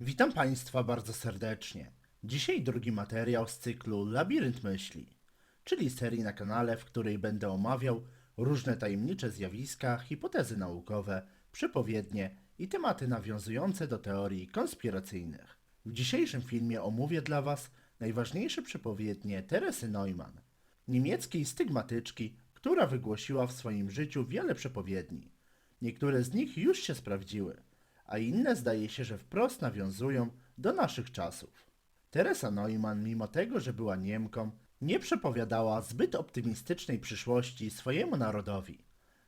Witam Państwa bardzo serdecznie. Dzisiaj drugi materiał z cyklu Labirynt Myśli, czyli serii na kanale, w której będę omawiał różne tajemnicze zjawiska, hipotezy naukowe, przepowiednie i tematy nawiązujące do teorii konspiracyjnych. W dzisiejszym filmie omówię dla Was najważniejsze przepowiednie Teresy Neumann, niemieckiej stygmatyczki, która wygłosiła w swoim życiu wiele przepowiedni. Niektóre z nich już się sprawdziły, a inne zdaje się, że wprost nawiązują do naszych czasów. Teresa Neumann, mimo tego, że była Niemką, nie przepowiadała zbyt optymistycznej przyszłości swojemu narodowi.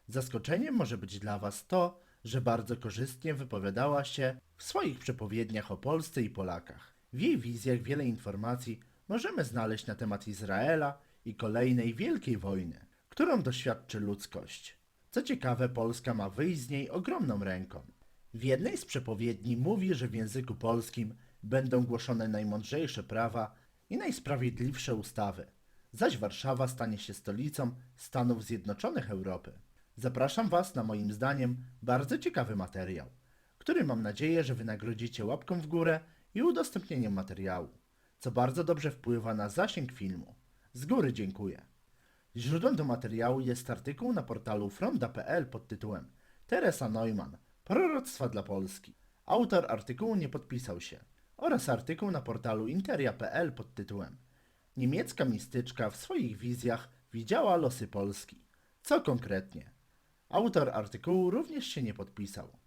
Zaskoczeniem może być dla Was to, że bardzo korzystnie wypowiadała się w swoich przepowiedniach o Polsce i Polakach. W jej wizjach wiele informacji możemy znaleźć na temat Izraela i kolejnej wielkiej wojny, którą doświadczy ludzkość. Co ciekawe, Polska ma wyjść z niej ogromną ręką. W jednej z przepowiedni mówi, że w języku polskim będą głoszone najmądrzejsze prawa i najsprawiedliwsze ustawy, zaś Warszawa stanie się stolicą Stanów Zjednoczonych Europy. Zapraszam Was na moim zdaniem bardzo ciekawy materiał, który mam nadzieję, że wynagrodzicie łapką w górę i udostępnieniem materiału, co bardzo dobrze wpływa na zasięg filmu. Z góry dziękuję. Źródłem do materiału jest artykuł na portalu fronda.pl pod tytułem Teresa Neumann Proroctwa dla Polski. Autor artykułu nie podpisał się. Oraz artykuł na portalu interia.pl pod tytułem Niemiecka mistyczka w swoich wizjach widziała losy Polski. Co konkretnie? Autor artykułu również się nie podpisał.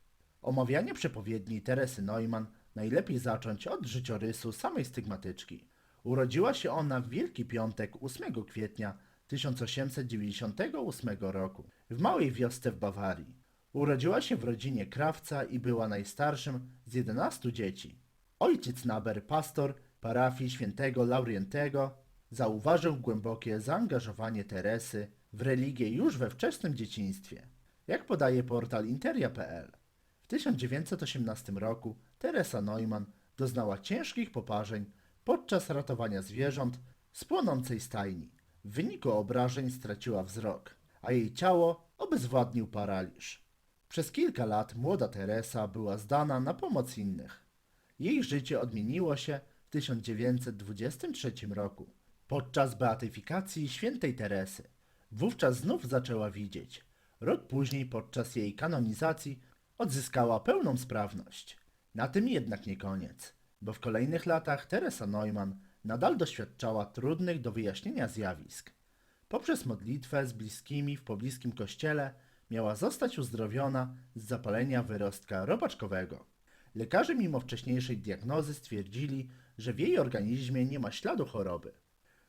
Omawianie przepowiedni Teresy Neumann najlepiej zacząć od życiorysu samej stygmatyczki. Urodziła się ona w Wielki Piątek 8 kwietnia 1898 roku w małej wiosce w Bawarii. Urodziła się w rodzinie krawca i była najstarszym z 11 dzieci. Ojciec Naber, pastor parafii świętego Laurientego, zauważył głębokie zaangażowanie Teresy w religię już we wczesnym dzieciństwie. Jak podaje portal interia.pl, w 1918 roku Teresa Neumann doznała ciężkich poparzeń podczas ratowania zwierząt z płonącej stajni. W wyniku obrażeń straciła wzrok, a jej ciało obezwładnił paraliż. Przez kilka lat młoda Teresa była zdana na pomoc innych. Jej życie odmieniło się w 1923 roku podczas beatyfikacji świętej Teresy. Wówczas znów zaczęła widzieć. Rok później podczas jej kanonizacji odzyskała pełną sprawność. Na tym jednak nie koniec, bo w kolejnych latach Teresa Neumann nadal doświadczała trudnych do wyjaśnienia zjawisk. Poprzez modlitwę z bliskimi w pobliskim kościele miała zostać uzdrowiona z zapalenia wyrostka robaczkowego. Lekarze mimo wcześniejszej diagnozy stwierdzili, że w jej organizmie nie ma śladu choroby.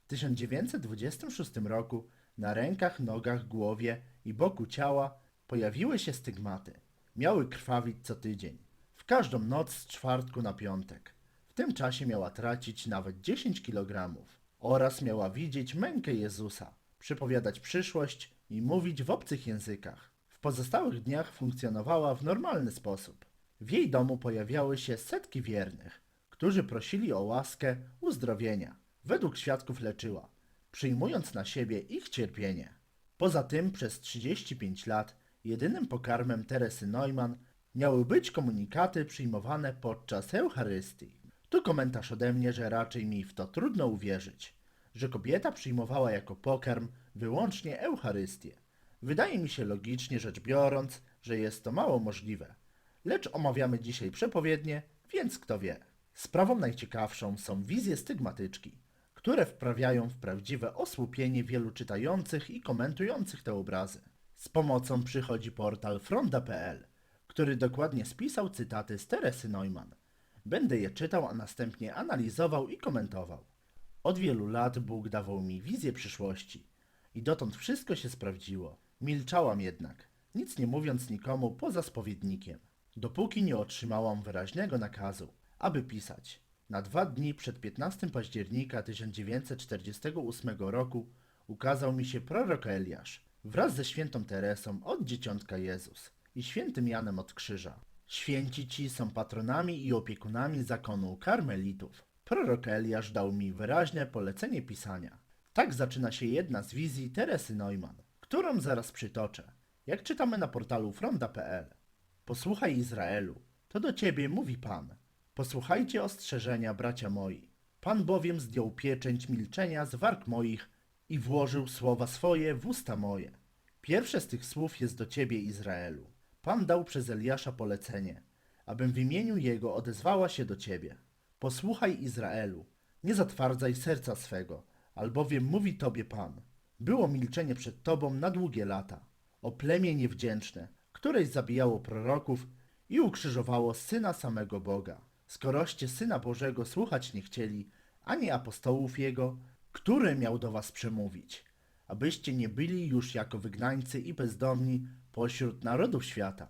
W 1926 roku na rękach, nogach, głowie i boku ciała pojawiły się stygmaty. Miały krwawić co tydzień, w każdą noc z czwartku na piątek. W tym czasie miała tracić nawet 10 kg oraz miała widzieć mękę Jezusa, przypowiadać przyszłość i mówić w obcych językach. W pozostałych dniach funkcjonowała w normalny sposób. W jej domu pojawiały się setki wiernych, którzy prosili o łaskę uzdrowienia. Według świadków leczyła, przyjmując na siebie ich cierpienie. Poza tym przez 35 lat jedynym pokarmem Teresy Neumann miały być komunikaty przyjmowane podczas Eucharystii. Tu komentarz ode mnie, że raczej mi w to trudno uwierzyć, że kobieta przyjmowała jako pokarm wyłącznie Eucharystię. Wydaje mi się logicznie rzecz biorąc, że jest to mało możliwe. Lecz omawiamy dzisiaj przepowiednie, więc kto wie. Sprawą najciekawszą są wizje stygmatyczki, które wprawiają w prawdziwe osłupienie wielu czytających i komentujących te obrazy. Z pomocą przychodzi portal fronda.pl, który dokładnie spisał cytaty z Teresy Neumann. Będę je czytał, a następnie analizował i komentował. Od wielu lat Bóg dawał mi wizję przyszłości i dotąd wszystko się sprawdziło. Milczałam jednak, nic nie mówiąc nikomu poza spowiednikiem, dopóki nie otrzymałam wyraźnego nakazu, aby pisać. Na dwa dni przed 15 października 1948 roku ukazał mi się prorok Eliasz wraz ze świętą Teresą od Dzieciątka Jezus i świętym Janem od Krzyża. Święci ci są patronami i opiekunami zakonu karmelitów. Prorok Eliasz dał mi wyraźne polecenie pisania. Tak zaczyna się jedna z wizji Teresy Neumann, którą zaraz przytoczę, jak czytamy na portalu fronda.pl. Posłuchaj Izraelu, to do ciebie mówi Pan. Posłuchajcie ostrzeżenia, bracia moi. Pan bowiem zdjął pieczęć milczenia z warg moich i włożył słowa swoje w usta moje. Pierwsze z tych słów jest do ciebie, Izraelu. Pan dał przez Eliasza polecenie, abym w imieniu jego odezwała się do ciebie. Posłuchaj, Izraelu, nie zatwardzaj serca swego, albowiem mówi tobie Pan. Było milczenie przed tobą na długie lata, o plemię niewdzięczne, któreś zabijało proroków i ukrzyżowało syna samego Boga. Skoroście syna Bożego słuchać nie chcieli, ani apostołów jego, który miał do was przemówić, abyście nie byli już jako wygnańcy i bezdomni pośród narodów świata.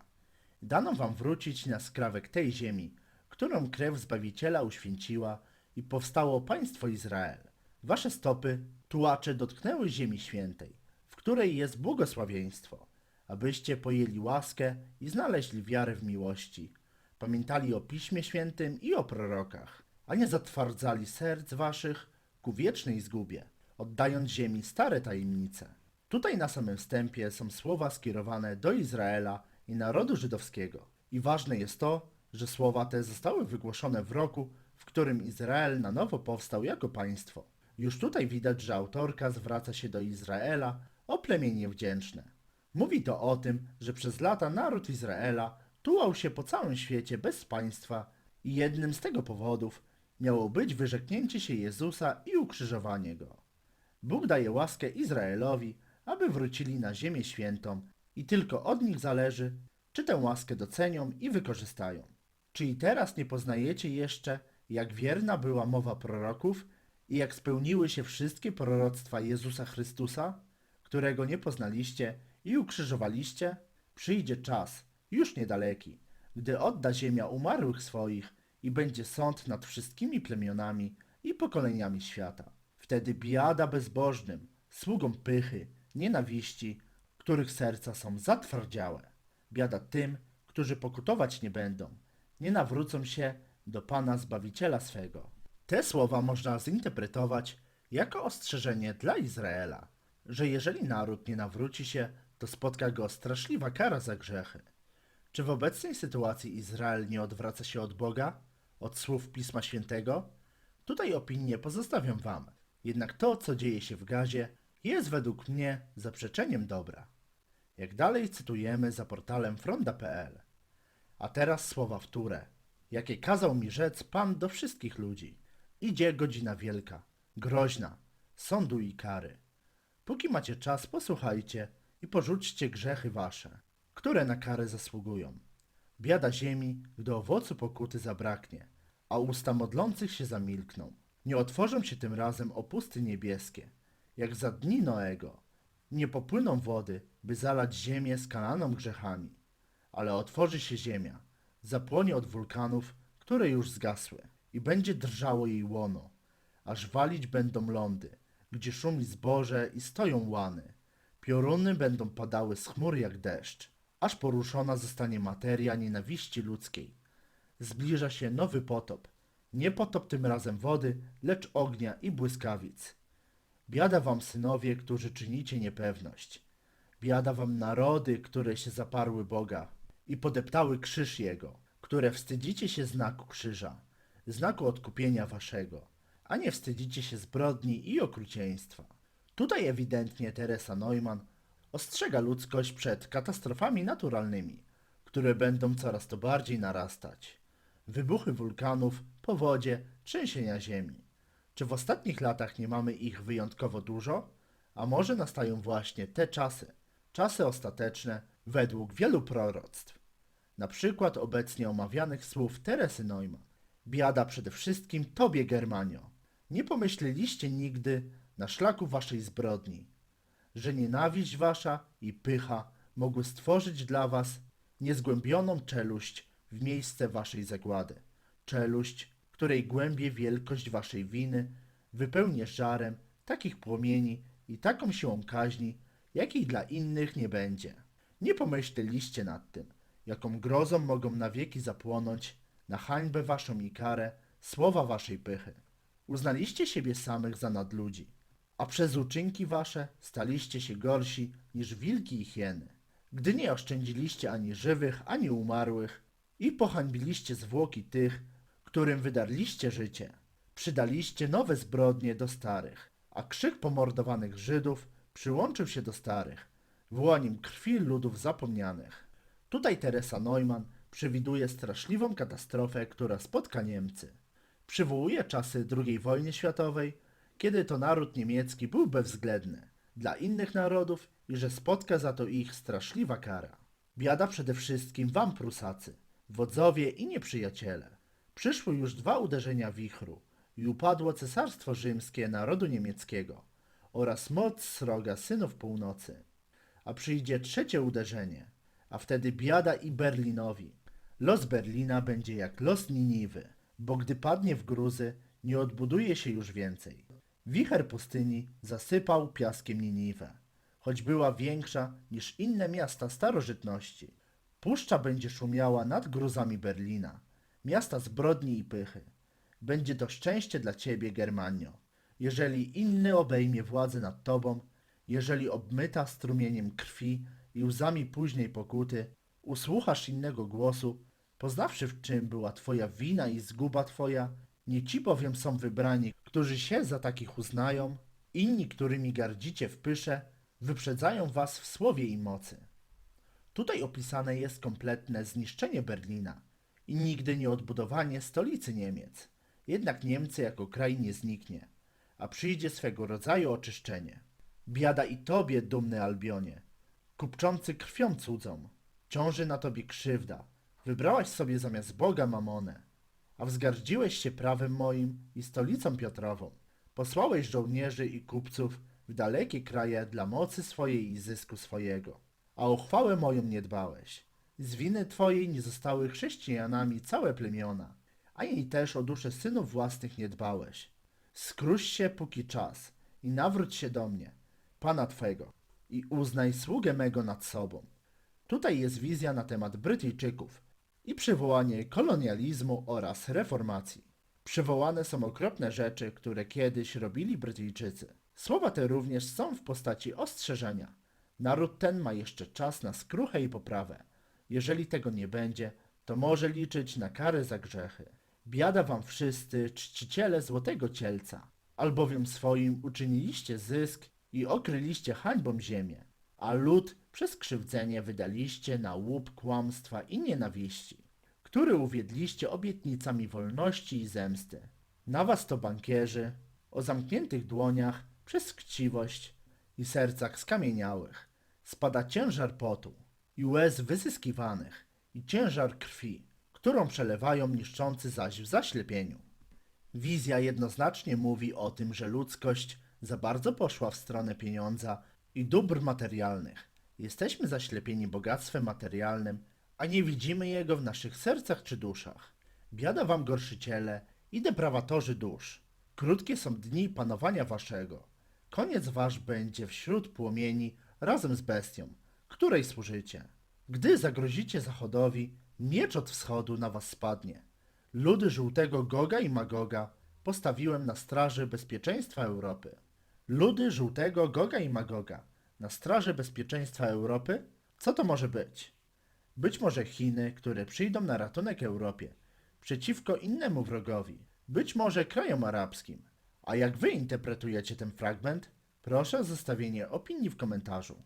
Dano wam wrócić na skrawek tej ziemi, którą krew Zbawiciela uświęciła i powstało państwo Izrael. Wasze stopy, tułacze, dotknęły ziemi świętej, w której jest błogosławieństwo, abyście pojęli łaskę i znaleźli wiarę w miłości, pamiętali o Piśmie Świętym i o prorokach, a nie zatwardzali serc waszych ku wiecznej zgubie, oddając ziemi stare tajemnice. Tutaj na samym wstępie są słowa skierowane do Izraela i narodu żydowskiego. I ważne jest to, że słowa te zostały wygłoszone w roku, w którym Izrael na nowo powstał jako państwo. Już tutaj widać, że autorka zwraca się do Izraela o plemię niewdzięczne. Mówi to o tym, że przez lata naród Izraela tułał się po całym świecie bez państwa i jednym z tego powodów miało być wyrzeknięcie się Jezusa i ukrzyżowanie Go. Bóg daje łaskę Izraelowi, aby wrócili na Ziemię Świętą i tylko od nich zależy, czy tę łaskę docenią i wykorzystają. Czy i teraz nie poznajecie jeszcze, jak wierna była mowa proroków i jak spełniły się wszystkie proroctwa Jezusa Chrystusa, którego nie poznaliście i ukrzyżowaliście? Przyjdzie czas, już niedaleki, gdy odda ziemia umarłych swoich i będzie sąd nad wszystkimi plemionami i pokoleniami świata. Wtedy biada bezbożnym, sługom pychy, nienawiści, których serca są zatwardziałe. Biada tym, którzy pokutować nie będą, nie nawrócą się do Pana Zbawiciela swego. Te słowa można zinterpretować jako ostrzeżenie dla Izraela, że jeżeli naród nie nawróci się, to spotka go straszliwa kara za grzechy. Czy w obecnej sytuacji Izrael nie odwraca się od Boga, od słów Pisma Świętego? Tutaj opinię pozostawiam Wam. Jednak to, co dzieje się w Gazie, jest według mnie zaprzeczeniem dobra. Jak dalej cytujemy za portalem fronda.pl. A teraz słowa wtóre, jakie kazał mi rzec Pan do wszystkich ludzi. Idzie godzina wielka, groźna, sądu i kary. Póki macie czas, posłuchajcie i porzućcie grzechy wasze, które na karę zasługują. Biada ziemi, gdy owocu pokuty zabraknie, a usta modlących się zamilkną. Nie otworzą się tym razem opusty niebieskie, jak za dni Noego. Nie popłyną wody, by zalać ziemię skalaną grzechami, ale otworzy się ziemia, zapłonie od wulkanów, które już zgasły i będzie drżało jej łono, aż walić będą lądy, gdzie szumi zboże i stoją łany. Pioruny będą padały z chmur jak deszcz, aż poruszona zostanie materia nienawiści ludzkiej. Zbliża się nowy potop, nie potop tym razem wody, lecz ognia i błyskawic. Biada wam synowie, którzy czynicie niepewność. Biada wam narody, które się zaparły Boga i podeptały krzyż Jego, które wstydzicie się znaku krzyża, znaku odkupienia waszego, a nie wstydzicie się zbrodni i okrucieństwa. Tutaj ewidentnie Teresa Neumann ostrzega ludzkość przed katastrofami naturalnymi, które będą coraz to bardziej narastać. Wybuchy wulkanów, powodzie, trzęsienia ziemi. Czy w ostatnich latach nie mamy ich wyjątkowo dużo? A może nastają właśnie te czasy, czasy ostateczne, według wielu proroctw. Na przykład obecnie omawianych słów Teresy Neumann. Biada przede wszystkim Tobie, Germanio. Nie pomyśleliście nigdy na szlaku waszej zbrodni, że nienawiść wasza i pycha mogły stworzyć dla was niezgłębioną czeluść w miejsce waszej zagłady. Czeluść, której głębie wielkość waszej winy wypełnie żarem takich płomieni i taką siłą kaźni, jakiej dla innych nie będzie. Nie pomyśleliście nad tym, jaką grozą mogą na wieki zapłonąć na hańbę waszą i karę słowa waszej pychy. Uznaliście siebie samych za nadludzi, a przez uczynki wasze staliście się gorsi niż wilki i hieny. Gdy nie oszczędziliście ani żywych, ani umarłych i pohańbiliście zwłoki tych, którym wydarliście życie. Przydaliście nowe zbrodnie do starych, a krzyk pomordowanych Żydów przyłączył się do starych, wołaniem krwi ludów zapomnianych. Tutaj Teresa Neumann przewiduje straszliwą katastrofę, która spotka Niemcy. Przywołuje czasy II wojny światowej, kiedy to naród niemiecki był bezwzględny dla innych narodów i że spotka za to ich straszliwa kara. Biada przede wszystkim wam, Prusacy, wodzowie i nieprzyjaciele. Przyszły już dwa uderzenia wichru i upadło cesarstwo rzymskie narodu niemieckiego oraz moc sroga synów północy. A przyjdzie trzecie uderzenie, a wtedy biada i Berlinowi. Los Berlina będzie jak los Niniwy, bo gdy padnie w gruzy, nie odbuduje się już więcej. Wicher pustyni zasypał piaskiem Niniwę, choć była większa niż inne miasta starożytności. Puszcza będzie szumiała nad gruzami Berlina, miasta zbrodni i pychy. Będzie to szczęście dla ciebie, Germanio, jeżeli inny obejmie władzę nad tobą, jeżeli obmyta strumieniem krwi i łzami późnej pokuty, usłuchasz innego głosu, poznawszy w czym była twoja wina i zguba twoja, nie ci bowiem są wybrani, którzy się za takich uznają, inni, którymi gardzicie w pysze, wyprzedzają was w słowie i mocy. Tutaj opisane jest kompletne zniszczenie Berlina i nigdy nie odbudowanie stolicy Niemiec. Jednak Niemcy jako kraj nie zniknie, a przyjdzie swego rodzaju oczyszczenie. Biada i tobie, dumny Albionie, kupczący krwią cudzą. Ciąży na tobie krzywda. Wybrałaś sobie zamiast Boga mamonę, a wzgardziłeś się prawem moim i stolicą Piotrową. Posłałeś żołnierzy i kupców w dalekie kraje dla mocy swojej i zysku swojego, a o chwałę moją nie dbałeś. Z winy twojej nie zostały chrześcijanami całe plemiona, ani też o duszę synów własnych nie dbałeś. Skróź się póki czas i nawróć się do mnie, Pana Twego, i uznaj sługę mego nad sobą. Tutaj jest wizja na temat Brytyjczyków i przywołanie kolonializmu oraz reformacji. Przywołane są okropne rzeczy, które kiedyś robili Brytyjczycy. Słowa te również są w postaci ostrzeżenia. Naród ten ma jeszcze czas na skruchę i poprawę. Jeżeli tego nie będzie, to może liczyć na karę za grzechy. Biada wam wszyscy czciciele złotego cielca, albowiem swoim uczyniliście zysk i okryliście hańbą ziemię, a lud przez krzywdzenie wydaliście na łup kłamstwa i nienawiści, który uwiedliście obietnicami wolności i zemsty. Na was to bankierzy, o zamkniętych dłoniach, przez chciwość i sercach skamieniałych, spada ciężar potu i łez wyzyskiwanych i ciężar krwi, którą przelewają niszczący zaś w zaślepieniu. Wizja jednoznacznie mówi o tym, że ludzkość za bardzo poszła w stronę pieniądza i dóbr materialnych. Jesteśmy zaślepieni bogactwem materialnym, a nie widzimy jego w naszych sercach czy duszach. Biada wam gorszyciele i deprawatorzy dusz. Krótkie są dni panowania waszego. Koniec wasz będzie wśród płomieni razem z bestią, której służycie. Gdy zagrozicie Zachodowi, miecz od wschodu na was spadnie. Ludy żółtego Goga i Magoga postawiłem na straży bezpieczeństwa Europy. Ludy żółtego Goga i Magoga na straży bezpieczeństwa Europy? Co to może być? Być może Chiny, które przyjdą na ratunek Europie przeciwko innemu wrogowi. Być może krajom arabskim. A jak wy interpretujecie ten fragment? Proszę o zostawienie opinii w komentarzu.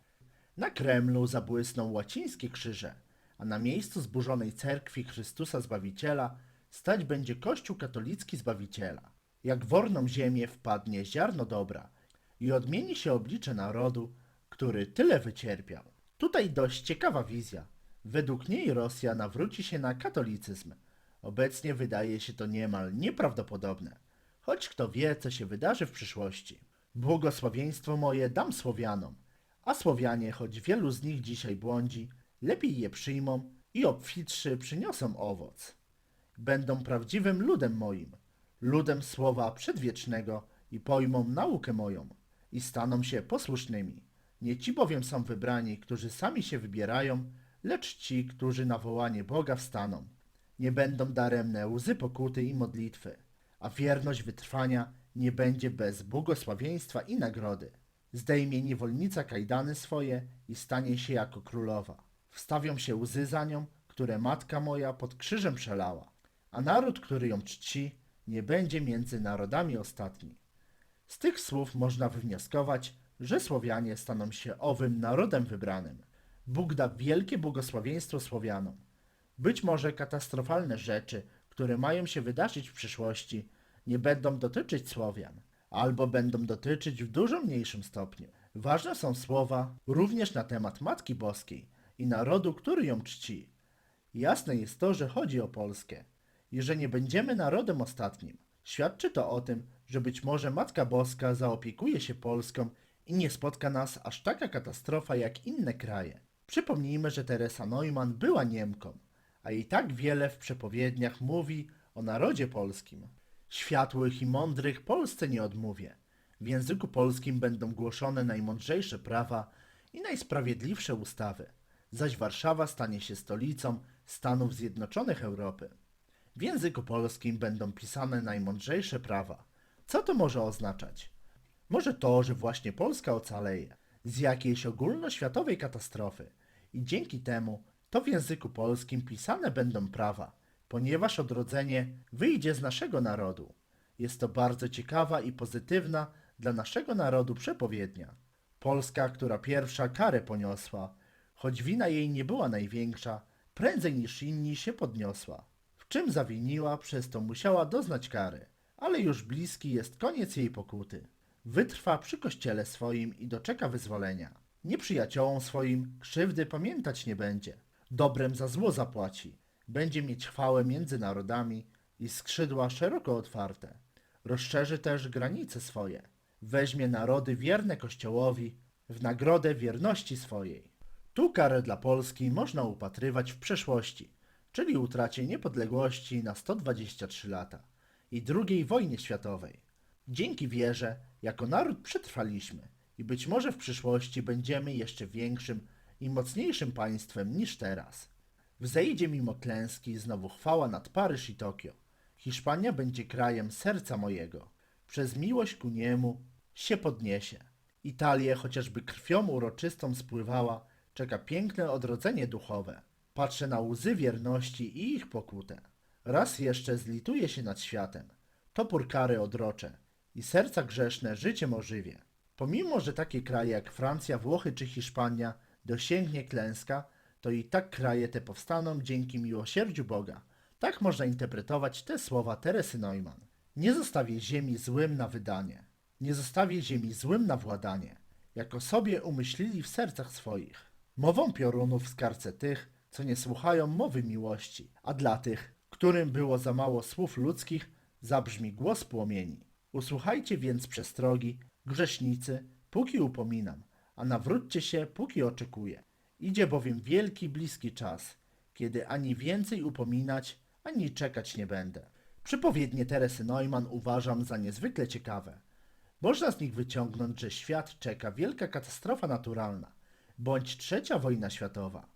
Na Kremlu zabłysną łacińskie krzyże, a na miejscu zburzonej cerkwi Chrystusa Zbawiciela stać będzie Kościół katolicki Zbawiciela. Jak w orną ziemię wpadnie ziarno dobra i odmieni się oblicze narodu, który tyle wycierpiał. Tutaj dość ciekawa wizja. Według niej Rosja nawróci się na katolicyzm. Obecnie wydaje się to niemal nieprawdopodobne, choć kto wie, co się wydarzy w przyszłości. Błogosławieństwo moje dam Słowianom, a Słowianie, choć wielu z nich dzisiaj błądzi, lepiej je przyjmą i obfitszy przyniosą owoc. Będą prawdziwym ludem moim, ludem słowa przedwiecznego i pojmą naukę moją i staną się posłusznymi. Nie ci bowiem są wybrani, którzy sami się wybierają, lecz ci, którzy na wołanie Boga wstaną. Nie będą daremne łzy pokuty i modlitwy, a wierność wytrwania nie będzie bez błogosławieństwa i nagrody. Zdejmie niewolnica kajdany swoje i stanie się jako królowa. Wstawią się łzy za nią, które matka moja pod krzyżem przelała, a naród, który ją czci, nie będzie między narodami ostatni. Z tych słów można wywnioskować, że Słowianie staną się owym narodem wybranym. Bóg da wielkie błogosławieństwo Słowianom. Być może katastrofalne rzeczy, które mają się wydarzyć w przyszłości, nie będą dotyczyć Słowian, albo będą dotyczyć w dużo mniejszym stopniu. Ważne są słowa również na temat Matki Boskiej i narodu, który ją czci. Jasne jest to, że chodzi o Polskę i że nie będziemy narodem ostatnim. Świadczy to o tym, że być może Matka Boska zaopiekuje się Polską nie spotka nas aż taka katastrofa jak inne kraje. Przypomnijmy, że Teresa Neumann była Niemką, a i tak wiele w przepowiedniach mówi o narodzie polskim. Światłych i mądrych Polsce nie odmówię. W języku polskim będą głoszone najmądrzejsze prawa i najsprawiedliwsze ustawy, zaś Warszawa stanie się stolicą Stanów Zjednoczonych Europy. W języku polskim będą pisane najmądrzejsze prawa. Co to może oznaczać? Może to, że właśnie Polska ocaleje z jakiejś ogólnoświatowej katastrofy i dzięki temu to w języku polskim pisane będą prawa, ponieważ odrodzenie wyjdzie z naszego narodu. Jest to bardzo ciekawa i pozytywna dla naszego narodu przepowiednia. Polska, która pierwsza karę poniosła, choć wina jej nie była największa, prędzej niż inni się podniosła. W czym zawiniła, przez to musiała doznać kary, ale już bliski jest koniec jej pokuty. Wytrwa przy kościele swoim i doczeka wyzwolenia. Nieprzyjaciołom swoim krzywdy pamiętać nie będzie. Dobrem za zło zapłaci. Będzie mieć chwałę między narodami i skrzydła szeroko otwarte. Rozszerzy też granice swoje. Weźmie narody wierne Kościołowi w nagrodę wierności swojej. Tu karę dla Polski można upatrywać w przeszłości, czyli utracie niepodległości na 123 lata i II wojnie światowej. Dzięki wierze, jako naród przetrwaliśmy i być może w przyszłości będziemy jeszcze większym i mocniejszym państwem niż teraz. Wzejdzie mimo klęski znowu chwała nad Paryż i Tokio. Hiszpania będzie krajem serca mojego. Przez miłość ku niemu się podniesie. Italię, chociażby krwią uroczystą spływała, czeka piękne odrodzenie duchowe. Patrzę na łzy wierności i ich pokutę. Raz jeszcze zlituję się nad światem. Topór kary odroczę i serca grzeszne życiem ożywię. Pomimo, że takie kraje jak Francja, Włochy czy Hiszpania dosięgnie klęska, to i tak kraje te powstaną dzięki miłosierdziu Boga. Tak można interpretować te słowa Teresy Neumann. Nie zostawię ziemi złym na wydanie, nie zostawię ziemi złym na władanie, jako sobie umyślili w sercach swoich. Mową piorunów skarcę tych, co nie słuchają mowy miłości, a dla tych, którym było za mało słów ludzkich, zabrzmi głos płomieni. Usłuchajcie więc przestrogi, grzesznicy, póki upominam, a nawróćcie się, póki oczekuję. Idzie bowiem wielki, bliski czas, kiedy ani więcej upominać, ani czekać nie będę. Przypowiednie Teresy Neumann uważam za niezwykle ciekawe. Można z nich wyciągnąć, że świat czeka wielka katastrofa naturalna, bądź trzecia wojna światowa.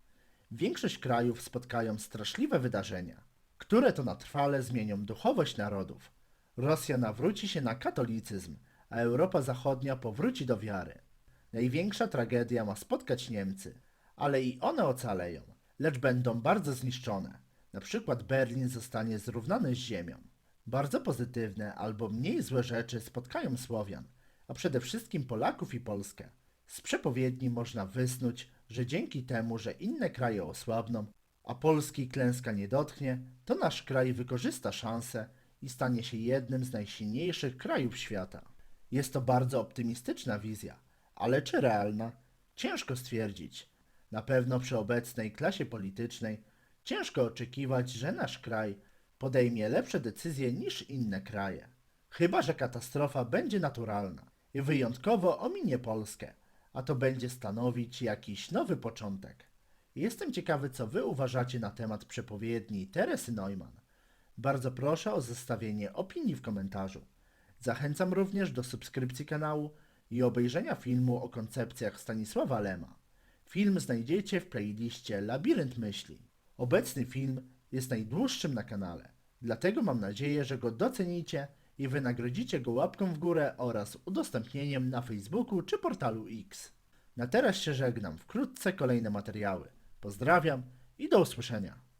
Większość krajów spotkają straszliwe wydarzenia, które to na trwale zmienią duchowość narodów. Rosja nawróci się na katolicyzm, a Europa Zachodnia powróci do wiary. Największa tragedia ma spotkać Niemcy, ale i one ocaleją, lecz będą bardzo zniszczone. Na przykład Berlin zostanie zrównany z ziemią. Bardzo pozytywne albo mniej złe rzeczy spotkają Słowian, a przede wszystkim Polaków i Polskę. Z przepowiedni można wysnuć, że dzięki temu, że inne kraje osłabną, a Polski klęska nie dotknie, to nasz kraj wykorzysta szansę i stanie się jednym z najsilniejszych krajów świata. Jest to bardzo optymistyczna wizja, ale czy realna? Ciężko stwierdzić. Na pewno przy obecnej klasie politycznej ciężko oczekiwać, że nasz kraj podejmie lepsze decyzje niż inne kraje. Chyba, że katastrofa będzie naturalna i wyjątkowo ominie Polskę, a to będzie stanowić jakiś nowy początek. Jestem ciekawy, co Wy uważacie na temat przepowiedni Teresy Neumann. Bardzo proszę o zostawienie opinii w komentarzu. Zachęcam również do subskrypcji kanału i obejrzenia filmu o koncepcjach Stanisława Lema. Film znajdziecie w playliście Labirynt Myśli. Obecny film jest najdłuższym na kanale, dlatego mam nadzieję, że go docenicie i wynagrodzicie go łapką w górę oraz udostępnieniem na Facebooku czy portalu X. Na teraz się żegnam, wkrótce kolejne materiały. Pozdrawiam i do usłyszenia.